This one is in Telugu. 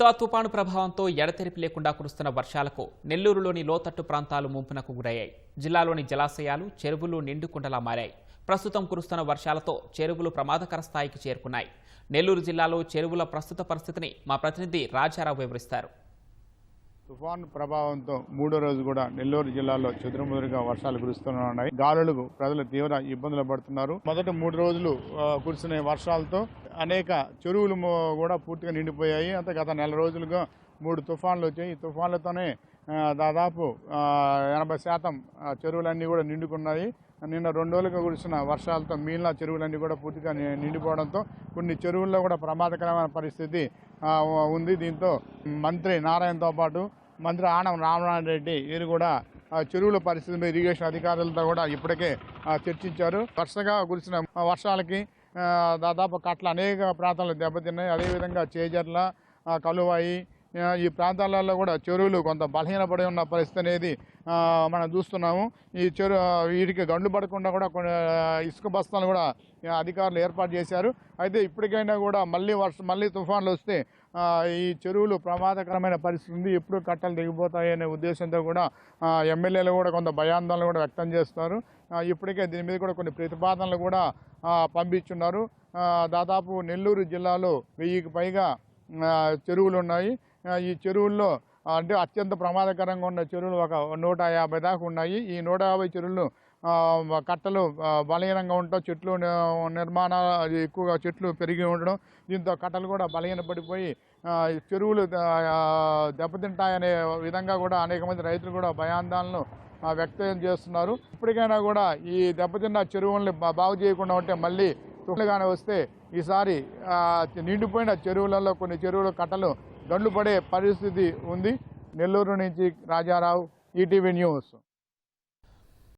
దిత్వా తుపాను ప్రభావంతో ఎడతెరిపి లేకుండా కురుస్తున్న వర్షాలకు నెల్లూరులోని లోతట్టు ప్రాంతాలు ముంపునకు గురయ్యాయి. జిల్లాలోని జలాశయాలు చెరువులు నిండుకుండలా మారాయి. ప్రస్తుతం కురుస్తున్న వర్షాలతో చెరువులు ప్రమాదకర స్థాయికి చేరుకున్నాయి. నెల్లూరు జిల్లాలో చెరువుల ప్రస్తుత పరిస్థితిని మా ప్రతినిధి రాజారావు వివరిస్తారు. తుఫాను ప్రభావంతో మూడో రోజు కూడా నెల్లూరు జిల్లాలో చెదురుముదురుగా వర్షాలు కురుస్తూనే ఉన్నాయి. గాలులకు ప్రజలు తీవ్ర ఇబ్బందులు పడుతున్నారు. మొదటి మూడు రోజులు కురిసిన వర్షాలతో అనేక చెరువులు కూడా పూర్తిగా నిండిపోయాయి. అంతే గత నెల రోజులుగా మూడు తుఫాన్లు వచ్చాయి. ఈ తుఫాన్లతోనే దాదాపు ఎనభై శాతం చెరువులన్నీ కూడా నిండుకున్నాయి. నిన్న రెండు రోజులుగా కురిసిన వర్షాలతో మిగిలిన చెరువులన్నీ కూడా పూర్తిగా నిండిపోవడంతో కొన్ని చెరువుల్లో కూడా ప్రమాదకరమైన పరిస్థితి ఉంది. దీంతో మంత్రి నారాయణతో పాటు మంత్రి ఆనం రామనారాయణ రెడ్డి వీరు కూడా చెరువుల పరిస్థితి ఇరిగేషన్ అధికారులతో కూడా ఇప్పటికే చర్చించారు. వరుసగా కురిసిన వర్షాలకి దాదాపు కట్ల అనేక ప్రాంతాలు దెబ్బతిన్నాయి. అదేవిధంగా చేజర్ల కలువాయి ఈ ప్రాంతాలలో కూడా చెరువులు కొంత బలహీనపడి ఉన్న పరిస్థితి అనేది మనం చూస్తున్నాము. ఈ చెరు వీటికి గండు పడకుండా కూడా కొన్ని ఇసుక బస్తాలు కూడా అధికారులు ఏర్పాటు చేశారు. అయితే ఇప్పటికైనా కూడా మళ్ళీ వర్షం మళ్ళీ తుఫాన్లు వస్తే ఈ చెరువులు ప్రమాదకరమైన పరిస్థితి ఉంది. ఎప్పుడు కట్టలు దిగిపోతాయి అనే ఉద్దేశంతో కూడా ఎమ్మెల్యేలు కూడా కొంత భయాందోళన కూడా వ్యక్తం చేస్తారు. ఇప్పటికే దీని మీద కూడా కొన్ని ప్రతిపాదనలు కూడా పంపించున్నారు. దాదాపు నెల్లూరు జిల్లాలో వెయ్యికి పైగా చెరువులు ఉన్నాయి. ఈ చెరువుల్లో అంటే అత్యంత ప్రమాదకరంగా ఉన్న చెరువులు ఒక నూట యాభై దాకా ఉన్నాయి. ఈ నూట యాభై చెరువులు కట్టలు బలహీనంగా ఉండటం చెట్లు నిర్మాణాలు ఎక్కువగా చెట్లు పెరిగి ఉండడం దీంతో కట్టలు కూడా బలహీన పడిపోయి చెరువులు దెబ్బతింటాయనే విధంగా కూడా అనేక మంది రైతులు కూడా భయాందోళనలు వ్యక్తం చేస్తున్నారు. ఇప్పటికైనా కూడా ఈ దెబ్బతిన్న చెరువుల్ని బాగు చేయకుండా ఉంటే మళ్ళీ తుఫానుగానే వస్తే ఈసారి నిండిపోయిన చెరువులలో కొన్ని చెరువుల కట్టలు గండ్లు పడే పరిస్థితి ఉంది. నెల్లూరు నుంచి రాజారావు ఈటీవీ న్యూస్.